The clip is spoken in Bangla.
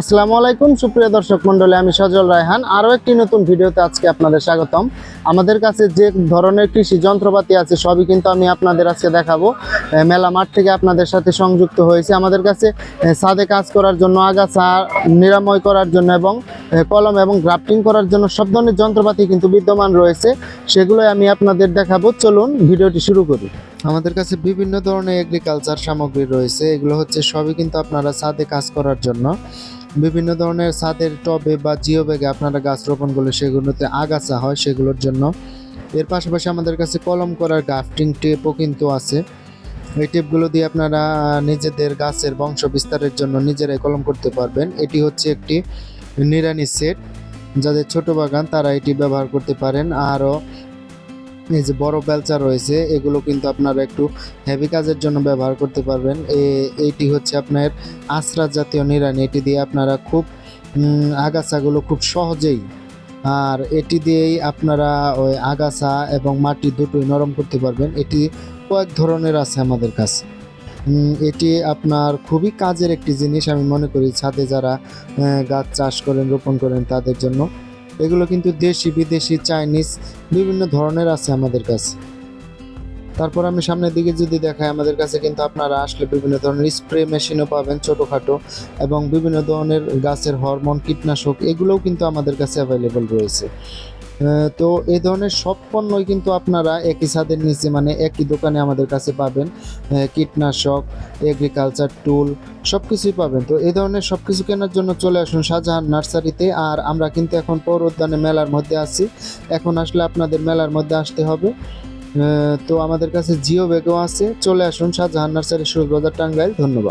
আসসালামু আলাইকুম, সুপ্রিয় দর্শক মণ্ডলী, আমি সজল রায়হান। আরও একটি নতুন ভিডিওতে আজকে আপনাদের স্বাগতম। আমাদের কাছে যে ধরনের কৃষি যন্ত্রপাতি আছে, সবই কিন্তু আমি আপনাদের আজকে দেখাবো। মেলা মাঠ থেকে আপনাদের সাথে সংযুক্ত হয়েছে। আমাদের কাছে ছাদে কাজ করার জন্য আগাছা, নিরাময় করার জন্য এবং কলম এবং গ্রাফটিং করার জন্য সব ধরনের যন্ত্রপাতি কিন্তু বিদ্যমান রয়েছে। সেগুলোই আমি আপনাদের দেখাবো। চলুন ভিডিওটি শুরু করি। আমাদের কাছে বিভিন্ন ধরনের এগ্রিকালচার সামগ্রী রয়েছে। এগুলো হচ্ছে সবই কিন্তু আপনারা ছাদে কাজ করার জন্য। বিভিন্ন ধরনের ছাদের টবে বা জিও ব্যাগে আপনারা গাছ রোপণ করলে সেগুলোতে আগাছা হয় সেগুলোর জন্য। এর পাশাপাশি আমাদের কাছে কলম করার গ্রাফটিং টেপও কিন্তু আছে। এই টেপগুলো দিয়ে আপনারা নিজেদের গাছের বংশ বিস্তারের জন্য নিজেরাই কলম করতে পারবেন। এটি হচ্ছে একটি নিরানি সেট। যাদের ছোট বাগান তারা এটি ব্যবহার করতে পারেন। আরও এই যে বড় বেলচা রয়েছে, এগুলো কিন্তু আপনারা একটু হেভি কাজের জন্য ব্যবহার করতে পারবেন। এইটি হচ্ছে আপনার আশ্রা জাতীয় নিরানি এটি দিয়ে আপনারা খুব আগাছাগুলো খুব সহজেই, আর এটি দিয়েই আপনারা ওই আগাছা এবং মাটি দুটোই নরম করতে পারবেন। এটি কয়েক ধরনের আছে আমাদের কাছে। এটি আপনার খুবই কাজের একটি জিনিস। আমি মনে করি ছাদে যারা গাছ চাষ করেন, রোপণ করেন, তাদের জন্য এগুলো কিন্তু দেশি, বিদেশি, চাইনিজ, বিভিন্ন ধরনের আছে আমাদের কাছে। তারপর আমি সামনের দিকে যদি দেখাই, আমাদের কাছে কিন্তু আপনারা আসলে বিভিন্ন ধরনের স্প্রে মেশিনও পাবেন ছোটোখাটো এবং বিভিন্ন ধরনের গাছের হরমোন, কীটনাশক, এগুলোও কিন্তু আমাদের কাছে অ্যাভেলেবল রয়েছে। তো এই ধরনের সব পণ্যই কিন্তু আপনারা একই ছাদের নিচে মানে একই দোকানে আমাদের কাছে পাবেন। কীটনাশক এগ্রিকালচার টুল সব কিছুই পাবেন। তো এই ধরনের সব কিছু কেনার জন্য চলে আসুন শাহজাহান নার্সারিতে। আর আমরা কিন্তু এখন পৌর উদ্যানে মেলার মধ্যে আছি। এখন আসলে আপনাদের মেলার মধ্যে আসতে হবে। তো আমাদের কাছে জিও ব্যাগও আছে। চলে আসুন শাহজাহান নার্সারি সুরবাজার টাঙ্গাইল। ধন্যবাদ।